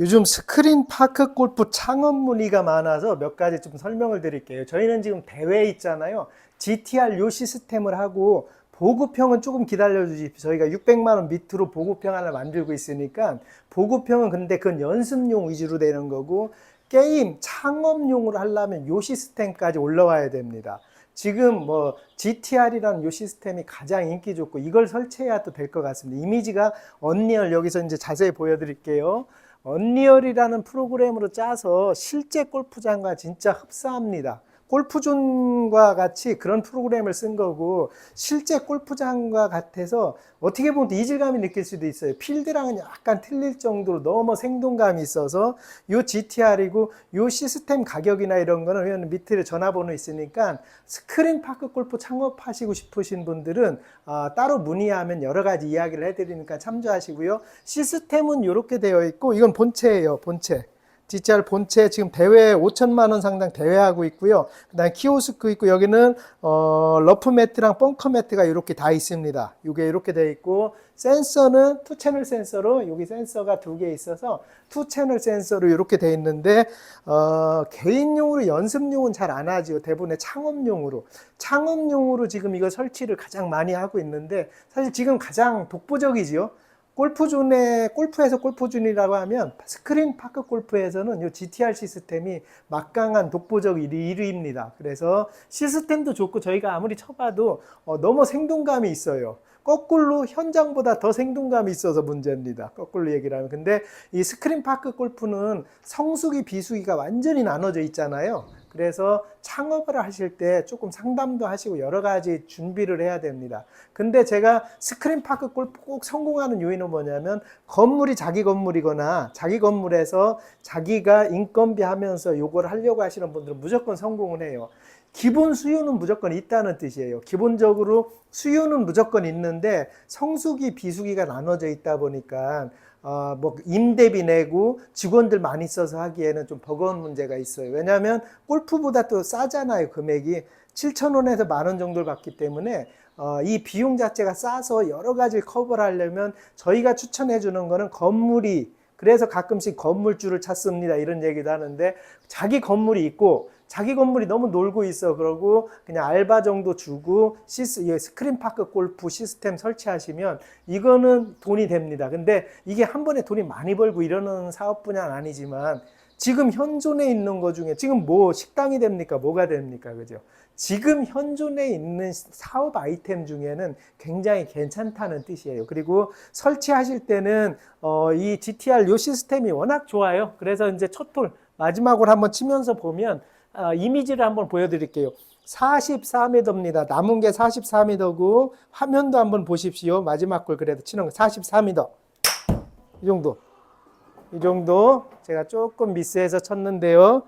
요즘 스크린 파크 골프 창업 문의가 많아서 몇 가지 좀 설명을 드릴게요. 저희는 지금 대회 있잖아요. GTR 요 시스템을 하고 보급형은 조금 기다려 주십시오. 저희가 600만 원 밑으로 보급형 하나 만들고 있으니까 보급형은 근데 그건 연습용 위주로 되는 거고 게임 창업용으로 하려면 요 시스템까지 올라와야 됩니다. 지금 뭐 GTR이라는 요 시스템이 가장 인기 좋고 이걸 설치해야 또 될 것 같습니다. 이미지가 언리얼 여기서 이제 자세히 보여드릴게요. 언리얼이라는 프로그램으로 짜서 실제 골프장과 진짜 흡사합니다. 골프존과 같이 그런 프로그램을 쓴 거고 실제 골프장과 같아서 어떻게 보면 또 이질감이 느낄 수도 있어요. 필드랑은 약간 틀릴 정도로 너무 생동감이 있어서 요 GTR이고 요 시스템 가격이나 이런 거는 왜냐면 밑에 전화번호 있으니까 스크린 파크 골프 창업하시고 싶으신 분들은 아, 따로 문의하면 여러 가지 이야기를 해드리니까 참조하시고요. 시스템은 이렇게 되어 있고 이건 본체예요. 본체. GTR 본체 지금 대회 5천만 원 상당 대회하고 있고요. 그다음에 키오스크 있고 여기는 어, 러프 매트랑 벙커 매트가 이렇게 다 있습니다. 이게 이렇게 되어 있고 센서는 투 채널 센서로 여기 센서가 두 개 있어서 투 채널 센서로 이렇게 되어 있는데 어, 개인용으로 연습용은 잘 안 하지요. 대부분의 창업용으로 창업용으로 지금 이거 설치를 가장 많이 하고 있는데 사실 지금 가장 독보적이지요. 골프존에 골프에서 골프존이라고 하면 스크린 파크 골프에서는 이 GTR 시스템이 막강한 독보적 1위입니다. 그래서 시스템도 좋고 저희가 아무리 쳐봐도 어, 너무 생동감이 있어요. 거꾸로 현장보다 더 생동감이 있어서 문제입니다. 거꾸로 얘기를 하면. 근데 이 스크린 파크 골프는 성수기, 비수기가 완전히 나눠져 있잖아요. 그래서 창업을 하실 때 조금 상담도 하시고 여러 가지 준비를 해야 됩니다. 근데 제가 스크린 파크 골프 꼭 성공하는 요인은 뭐냐면 건물이 자기 건물이거나 자기 건물에서 자기가 인건비 하면서 요걸 하려고 하시는 분들은 무조건 성공을 해요. 기본 수요는 무조건 있다는 뜻이에요. 기본적으로 수요는 무조건 있는데 성수기, 비수기가 나눠져 있다 보니까 어, 뭐 임대비 내고 직원들 많이 써서 하기에는 좀 버거운 문제가 있어요. 왜냐하면 골프보다 또 싸잖아요. 금액이 7천 원에서 만 원 정도를 받기 때문에 어, 이 비용 자체가 싸서 여러 가지를 커버를 하려면 저희가 추천해 주는 거는 건물이 그래서 가끔씩 건물주를 찾습니다. 이런 얘기도 하는데 자기 건물이 있고 자기 건물이 너무 놀고 있어. 그러고 그냥 알바 정도 주고 시스, 이 스크린 파크 골프 시스템 설치하시면 이거는 돈이 됩니다. 근데 이게 한 번에 돈이 많이 벌고 이러는 사업 분야는 아니지만 지금 현존에 있는 것 중에 지금 뭐 식당이 됩니까? 뭐가 됩니까? 그죠? 지금 현존에 있는 사업 아이템 중에는 굉장히 괜찮다는 뜻이에요. 그리고 설치하실 때는 어, 이 GTR 요 시스템이 워낙 좋아요. 그래서 이제 첫 톨 마지막으로 한번 치면서 보면 아, 이미지를 한번 보여드릴게요. 44m입니다. 남은 게 44m고 화면도 한번 보십시오. 마지막 걸 그래도 치는 거 44m. 이 정도. 이 정도 제가 조금 미스해서 쳤는데요.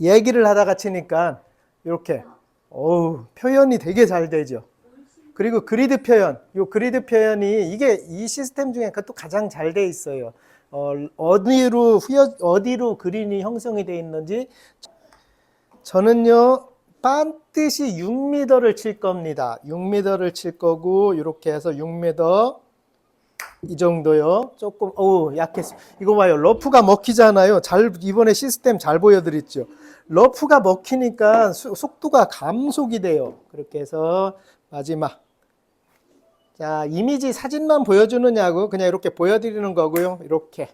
얘기를 하다가 치니까 이렇게 어우 표현이 되게 잘 되죠. 그리고 그리드 표현, 이 그리드 표현이 이게 이 시스템 중에 또 가장 잘 돼 있어요. 어, 어디로 후여, 어디로 그린이 형성이 돼 있는지 저는요 반드시 6m를 칠 겁니다. 6m를 칠 거고 이렇게 해서 6m 이 정도요. 조금 어우 약했어. 이거 봐요. 러프가 먹히잖아요. 잘 이번에 시스템 잘 보여드렸죠. 러프가 먹히니까 수- 속도가 감속이 돼요. 그렇게 해서 마지막 자 이미지 사진만 보여주느냐고 그냥 이렇게 보여드리는 거고요. 이렇게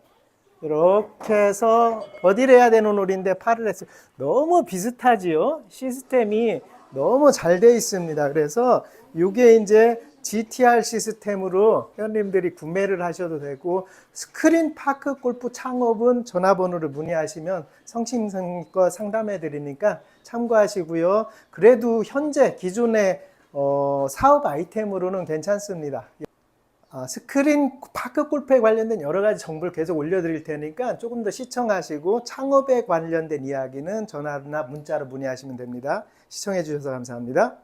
이렇게 해서 버디를 해야 되는 홀인데 파를 했어요. 너무 비슷하지요? 시스템이 너무 잘 돼 있습니다. 그래서 이게 이제 GTR 시스템으로 회원님들이 구매를 하셔도 되고 스크린 파크 골프 창업은 전화번호를 문의하시면 성심성의껏 상담해 드리니까 참고하시고요. 그래도 현재 기존의 어, 사업 아이템으로는 괜찮습니다. 아, 스크린 파크 골프에 관련된 여러 가지 정보를 계속 올려드릴 테니까 조금 더 시청하시고 창업에 관련된 이야기는 전화나 문자로 문의하시면 됩니다. 시청해 주셔서 감사합니다.